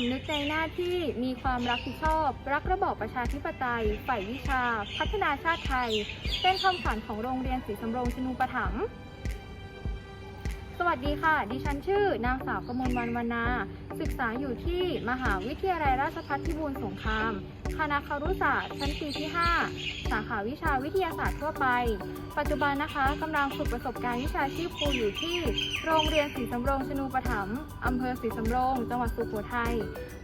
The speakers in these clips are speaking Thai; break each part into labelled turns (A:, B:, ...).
A: ำนึกในหน้าที่มีความรับผิดชอบ รักระบอบประชาธิปไตย ฝ่ายวิชา พัฒนาชาติไทย เป็นคำขวัญของโรงเรียนศรีสำโรงชนูปถัมภ์สวัสดีค่ะ ดิฉันชื่อนางสาวกมลวรรณนา ศึกษาอยู่ที่มหาวิทยาลัยราชภัฏพิบูลสงครามคณะครุศาสตร์ชั้นปีที่ 5 สาขาวิชาวิทยาศาสตร์ทั่วไป ปัจจุบันนะคะกำลังฝึกประสบการณ์วิชาชีพครูอยู่ที่ โรงเรียนศรีสำโรงชนูปถัมภ์อำเภอศรีสำโรง จังหวัดสุโขทัย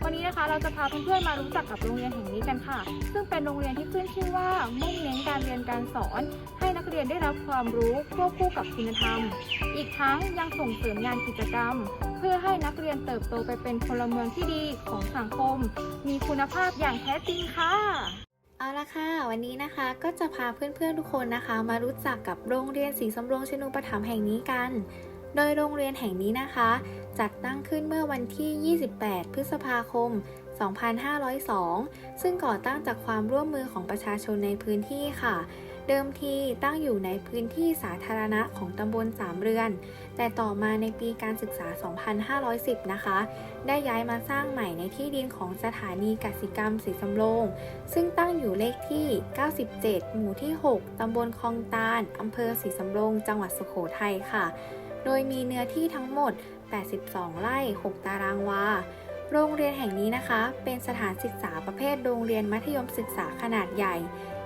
A: วันนี้นะคะเราจะพาเพื่อนๆมารู้จักกับโรงเรียนแห่งนี้กันค่ะ ซึ่งเป็นโรงเรียนที่ขึ้นชื่อว่ามุ่งเน้นการเรียนการสอน ให้นักเรียนได้รับความรู้ควบคู่กับคุณธรรม อีกทั้งยังส่งเสริมงานกิจกรรม เพื่อให้นักเรียนเติบโตไปเป็นพลเมืองที่ดีของสังคม มีคุณภาพอย่างแท้จริงค่ะ
B: เอาละค่ะ วันนี้นะคะก็จะพาเพื่อนๆทุกคนนะคะ มารู้จักกับโรงเรียนศรีสำโรงชนูปถัมภ์แห่งนี้กัน โดยโรงเรียนแห่งนี้นะคะ จัดตั้งขึ้นเมื่อวันที่ 28 พฤษภาคม 2502 ซึ่งก่อตั้งจากความร่วมมือของประชาชนในพื้นที่ค่ะ เดิมทีตั้งอยู่ในพื้นที่สาธารณะของตำบลสามเรือน แต่ต่อมาในปีการศึกษา 2510 นะคะ ได้ย้ายมาสร้างใหม่ในที่ดินของสถานีกสิกรรมศรีสำโรง ซึ่งตั้งอยู่เลขที่ 97 หมู่ที่ 6 ตำบลคลองตาลอำเภอศรีสำโรง จังหวัดสุโขทัยค่ะ โดยมีเนื้อที่ทั้งหมด 82 ไร่ 6 ตารางวา โรงเรียนแห่งนี้นะคะ เป็นสถานศึกษาประเภทโรงเรียนมัธยมศึกษาขนาดใหญ่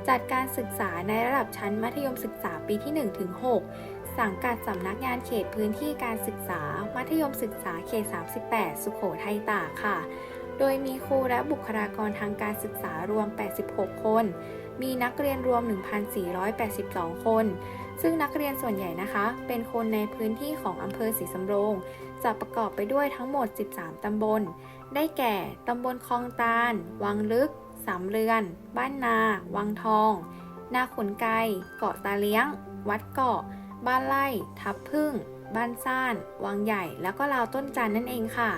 B: จัดการศึกษาในระดับชั้นมัธยมศึกษาปีที่1ถึง6สังกัดสำนักงานเขตพื้นที่การศึกษา มัธยมศึกษาเขต 38 สุโขทัยตากค่ะ โดยมีครูและบุคลากรทางการศึกษารวม 86 คน มีนักเรียนรวม 1,482 คน ซึ่งนักเรียนส่วนใหญ่นะคะ เป็นคนในพื้นที่ของอำเภอศรีสำโรง จะประกอบไปด้วยทั้งหมด 13 ตำบล ได้แก่ ตำบลคลองตาล วังลึก สามเรือน บ้านนา วังทอง นาขุนไก เกาะตาเลี้ยง วัดเกาะ บ้านไร่ ทับพึ่ง บ้านซ่าน วังใหญ่ แล้วก็ลาวต้นจันนั่นเองค่ะ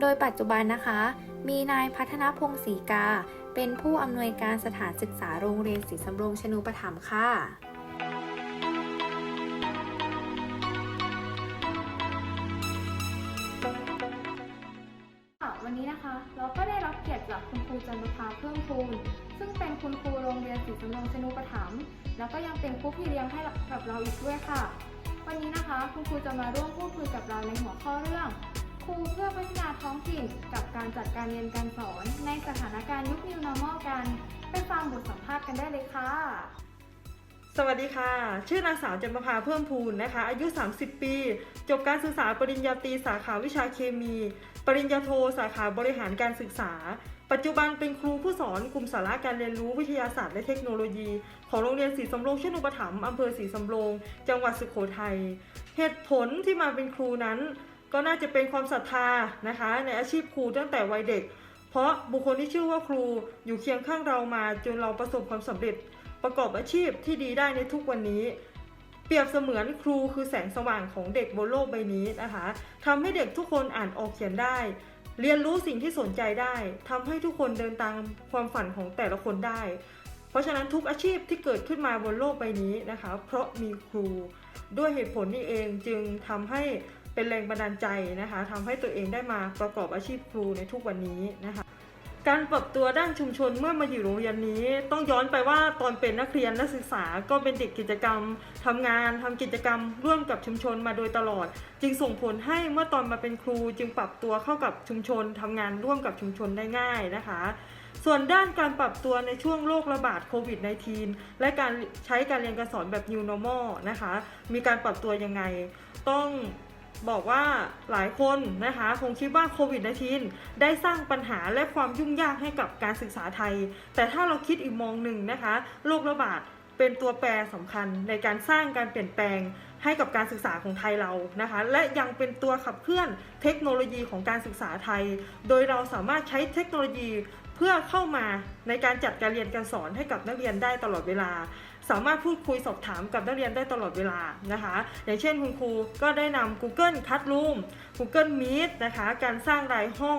B: โดยปัจจุบันนะคะ มีนายพัฒนพงศรีกา เป็นผู้อำนวยการสถานศึกษาโรงเรียนศรีสำโรงชนูปถัมภ์ค่ะ
A: นะคะ เราก็ได้รับเกียรติจากคุณครูจันทภาเพิ่มพูนซึ่งเป็นคุณครูโรงเรียนศรีสำโรงชนุปถัมภ์แล้วก็ยังเป็นครูพี่เลี้ยงให้กับเราอีกด้วยค่ะ วันนี้นะคะคุณครูจะมาร่วมพูดคุยกับเราในหัวข้อเรื่อง ครูเพื่อพัฒนาท้องถิ่นกับการจัดการเรียนการสอน ในสถานการณ์ยุค New Normal กัน ไปฟังบทสัมภาษณ์กันได้เลยค่ะ
C: สวัสดีค่ะ ชื่อนางสาวจันประภาเพิ่มพูนนะคะ อายุ 30 ปี จบการศึกษาปริญญาตรีสาขาวิชาเคมี ปริญญาโทสาขาบริหารการศึกษา ปัจจุบันเป็นครูผู้สอนกลุ่มสาระการเรียนรู้วิทยาศาสตร์และเทคโนโลยี ของโรงเรียนศรีสำโรงชนุปถัมภ์อำเภอศรีสำโรง จังหวัดสุโขทัย เหตุผลที่มาเป็นครูนั้น ก็น่าจะเป็นความศรัทธานะคะ ในอาชีพครูตั้งแต่วัยเด็ก เพราะบุคคลที่ชื่อว่าครูอยู่เคียงข้างเรามาจนเราประสบความสำเร็จ ประกอบอาชีพที่ดีได้ในทุกวันนี้ เปรียบเสมือนครูคือแสงสว่างของเด็กบนโลกใบนี้นะคะทำให้เด็กทุกคนอ่านออกเขียนได้ เรียนรู้สิ่งที่สนใจได้ทำให้ทุกคนเดินตามความฝันของแต่ละคนได้ เพราะฉะนั้นทุกอาชีพที่เกิดขึ้นมาบนโลกใบนี้นะคะ เพราะมีครูด้วยเหตุผลนี้เองจึงทำให้เป็นแรงบันดาลใจนะคะทำให้ตัวเองได้มาประกอบอาชีพครูในทุกวันนี้นะคะ การปรับตัวด้านชุมชนเมื่อมาอยู่โรงเรียนนี้ ต้องย้อนไปว่าตอนเป็นนักเรียนนักศึกษาก็เป็นเด็กกิจกรรมทำงานทำกิจกรรม ร่วมกับชุมชนมาโดยตลอด จึงส่งผลให้เมื่อตอนมาเป็นครูจึงปรับตัวเข้ากับชุมชนทำงานร่วมกับชุมชนได้ง่ายนะคะ ส่วนด้านการปรับตัวในช่วงโรคระบาดโควิด -19 และการใช้การเรียนการสอนแบบ New Normal นะคะ มีการปรับตัวยังไง ต้อง บอกว่าหลายคนนะคะคงคิดว่าโควิด -19 ได้สร้างปัญหาและความยุ่งยากให้กับการศึกษาไทย แต่ถ้าเราคิดอีกมองหนึ่งนะคะโรคระบาดเป็นตัวแปรสำคัญในการสร้างการเปลี่ยนแปลงให้กับการศึกษาของไทยเรานะคะ และยังเป็นตัวขับเคลื่อนเทคโนโลยีของการศึกษาไทย โดยเราสามารถใช้เทคโนโลยี พื่อเข้ามาในการจัดการเรียนการสอนให้กับนักเรียนได้ตลอดเวลา สามารถพูดคุยสอบถามกับนักเรียนได้ตลอดเวลานะคะ อย่างเช่นคุณครูก็ได้นำ Google Classroom Google Meet นะคะ การสร้างรายห้อง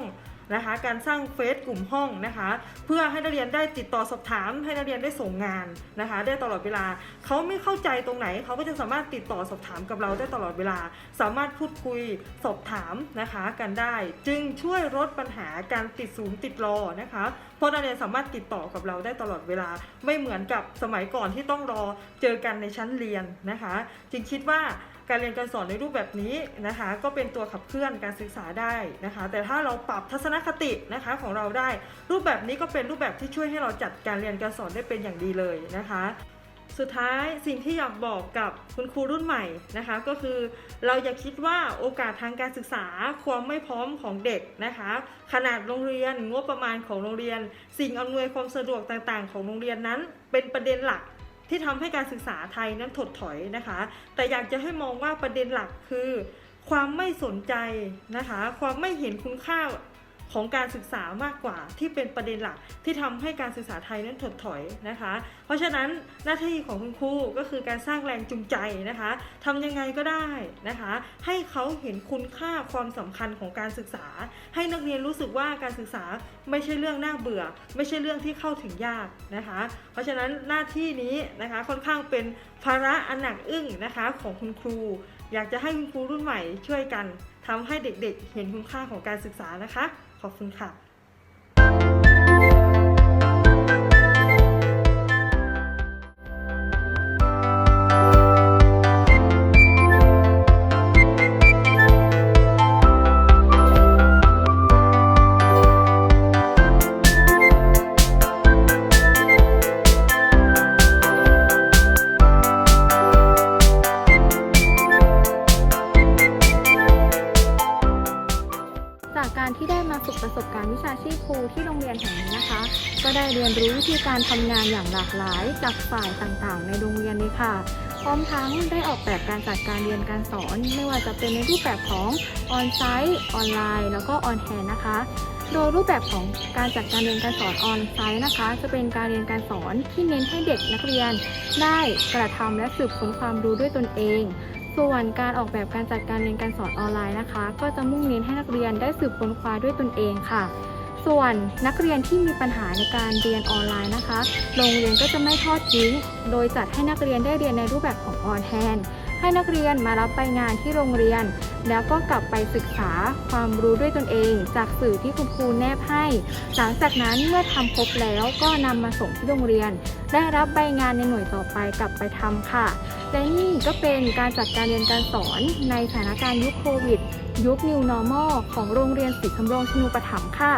C: นะคะ การสร้างเฟซกลุ่มห้องนะคะ เพื่อให้นักเรียนได้ติดต่อสอบถาม ให้นักเรียนได้ส่งงานนะคะ ได้ตลอดเวลาเขาไม่เข้าใจตรงไหนเขาก็จะสามารถติดต่อสอบถามกับเราได้ตลอดเวลา สามารถพูดคุยสอบถามนะคะ กันได้จึงช่วยลดปัญหาการติดศูนย์ติดรอนะคะเพราะนักเรียนสามารถติดต่อกับเราได้ตลอดเวลา ไม่เหมือนกับสมัยก่อนที่ต้องรอเจอกันในชั้นเรียนนะคะ จึงคิดว่า การเรียนการสอนในรูปแบบนี้นะคะ ก็เป็นตัวขับเคลื่อนการศึกษาได้นะคะ แต่ถ้าเราปรับทัศนคตินะคะของเราได้ รูปแบบนี้ก็เป็นรูปแบบที่ช่วยให้เราจัดการเรียนการสอนได้เป็นอย่างดีเลยนะคะสุดท้ายสิ่งที่อยากบอกกับคุณครูรุ่นใหม่นะคะ ก็คือเราอย่าคิดว่าโอกาสทางการศึกษาความไม่พร้อมของเด็กนะคะ ขนาดโรงเรียนงบประมาณของโรงเรียน สิ่งอำนวยความสะดวกต่างๆ ของโรงเรียนนั้น เป็นประเด็นหลัก ที่ทำให้การศึกษาไทยนั้นถดถอยนะคะ แต่อยากจะให้มองว่าประเด็นหลักคือ ความไม่สนใจนะคะ ความไม่เห็นคุณค่า ของการศึกษามากกว่าที่เป็นประเด็นหลักที่ทำให้การศึกษาไทยนั้นถดถอยนะคะ เพราะฉะนั้นหน้าที่ของคุณครูก็คือการสร้างแรงจูงใจนะคะทำยังไงก็ได้นะคะ ให้เขาเห็นคุณค่าความสำคัญของการศึกษา ให้นักเรียนรู้สึกว่าการศึกษาไม่ใช่เรื่องน่าเบื่อ ไม่ใช่เรื่องที่เข้าถึงยากนะคะ เพราะฉะนั้นหน้าที่นี้นะคะค่อนข้างเป็นภาระอันหนักอึ้งนะคะของคุณครู อยากจะให้คุณครูรุ่นใหม่ช่วยกันทำให้เด็กๆ เห็นคุณค่าของการศึกษานะคะ ขอบคุณค่ะ
A: ครูที่โรงเรียนแห่งนี้นะคะ ก็ได้เรียนรู้วิธีการทำงานอย่างหลากหลายจากฝ่ายต่างๆ ในโรงเรียนเลยค่ะพร้อมทั้งได้ออกแบบการจัดการเรียนการสอน ไม่ว่าจะเป็นในรูปแบบของออนไซต์ออนไลน์ แล้วก็ออนแฮนนะคะ โดยรูปแบบของการจัดการเรียนการสอนออนไซต์นะคะ จะเป็นการเรียนการสอนที่เน้นให้เด็กนักเรียน ได้กระทำและสืบค้นความรู้ด้วยตนเองส่วนการออกแบบการจัดการเรียนการสอนออนไลน์นะคะ ก็จะมุ่งเน้นให้นักเรียนได้สืบค้นคว้าด้วยตนเองค่ะ ส่วนนักเรียนที่มีปัญหาในการเรียนออนไลน์นะคะ โรงเรียนก็จะไม่ทอดทิ้ง โดยจัดให้นักเรียนได้เรียนในรูปแบบของออนแฮนให้นักเรียนมารับไปงานที่โรงเรียน แล้วก็กลับไปศึกษาความรู้ด้วยตนเอง จากสื่อที่คุณครูแนบให้ หลังจากนั้นเมื่อทำครบแล้วก็นำมาส่งที่โรงเรียน ได้รับใบงานในหน่วยต่อไปกลับไปทำค่ะ และนี่ก็เป็นการจัดการเรียนการสอนในสถานการณ์ยุคโควิด ยุค New Normal ของโรงเรียนศรีสำโรงชนูปถัมภ์ค่ะ